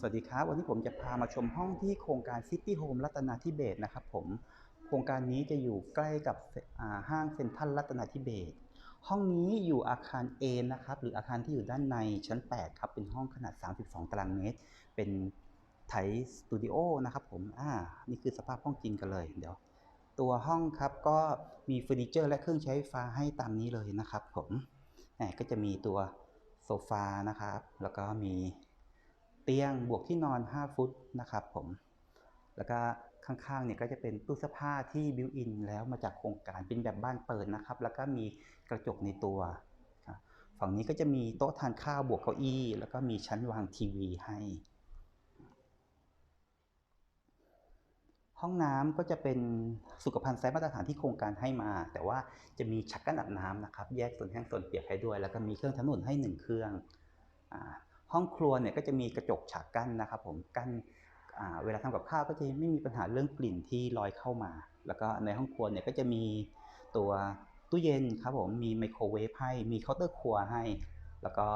สวัสดีครับ วันนี้ผมจะพามาชมห้องที่โครงการ City Home รัตนาธิเบศนะครับผม โครงการนี้จะอยู่ใกล้กับห้างเซ็นทรัลรัตนาธิเบศห้องนี้อยู่อาคาร A นะครับ หรืออาคารที่อยู่ด้านในชั้น 8 ครับ เป็นห้องขนาด 32 ตารางเมตร เป็นไทสตูดิโอนะครับผม อ่า นี่คือสภาพห้องจริงกันเลย เดี๋ยว ตัวห้องครับก็มีเฟอร์นิเจอร์และเครื่องใช้ไฟฟ้าให้ตามนี้เลยนะครับผมก็จะมีตัวโซฟานะครับ แล้วก็มี เตียงบวกที่นอน 5 ฟุตนะครับผม แล้วก็ข้างๆเนี่ยก็จะเป็นตู้เสื้อผ้าที่บิวอินแล้วมาจากโครงการเป็นแบบบ้านเปิดนะครับ แล้วก็มีกระจกในตัว ฝั่งนี้ก็จะมีโต๊ะทานข้าวบวกเก้าอี้ แล้วก็มีชั้นวางทีวีให้ ห้องน้ำก็จะเป็นสุขภัณฑ์ไซส์มาตรฐานที่โครงการให้มา แต่ว่าจะมีชักกั้นอาบน้ำนะครับ แยกส่วนแห้งส่วนเปียกให้ด้วย แล้วก็มีเครื่องทำนุ่นให้หนึ่งเครื่องอา ห้องครัวเนี่ยก็จะมีกระจกฉากกั้นนะครับผมกั้นเวลาทำกับข้าวก็จะไม่มีปัญหาเรื่องกลิ่นที่ลอยเข้ามา แล้วก็ในห้องครัวเนี่ยก็จะมีตัวตู้เย็นครับผมมีไมโครเวฟให้มีเคาน์เตอร์ครัวให้ แล้วก็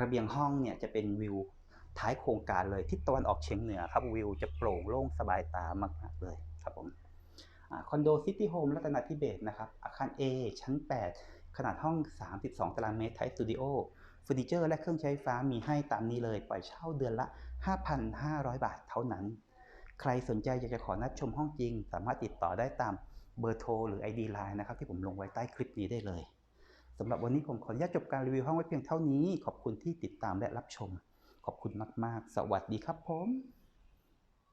ระเบียงห้องเนี่ยจะเป็นวิวท้ายโครงการเลยทิศตะวันออกเฉียงเหนือครับวิวจะโปร่งโล่งสบายตามากๆเลยครับผมอคอนโดซิตี้โฮมรัตนาธิเบศนะครับอาคาร A ชั้น 8 ขนาดห้อง 32 ตารางเมตรไทสตูดิโอ อร์นิเจอร์และเครื่องใช้ไฟฟ้ามีให้ตามนี้เลย ปล่อยเช่าเดือนละ 5,500 บาทเท่านั้น ใครสนใจอยากจะขอนัดชมห้องจริง สามารถติดต่อได้ตามเบอร์โทรหรือ ID Line นะครับที่ผมลงไว้ใต้คลิปนี้ได้เลยสำหรับวันนี้ผมขออนุญาตจบการรีวิวห้องไว้เพียงเท่านี้ ขอบคุณที่ติดตามและรับชม ขอบคุณมาก ๆ สวัสดีครับผม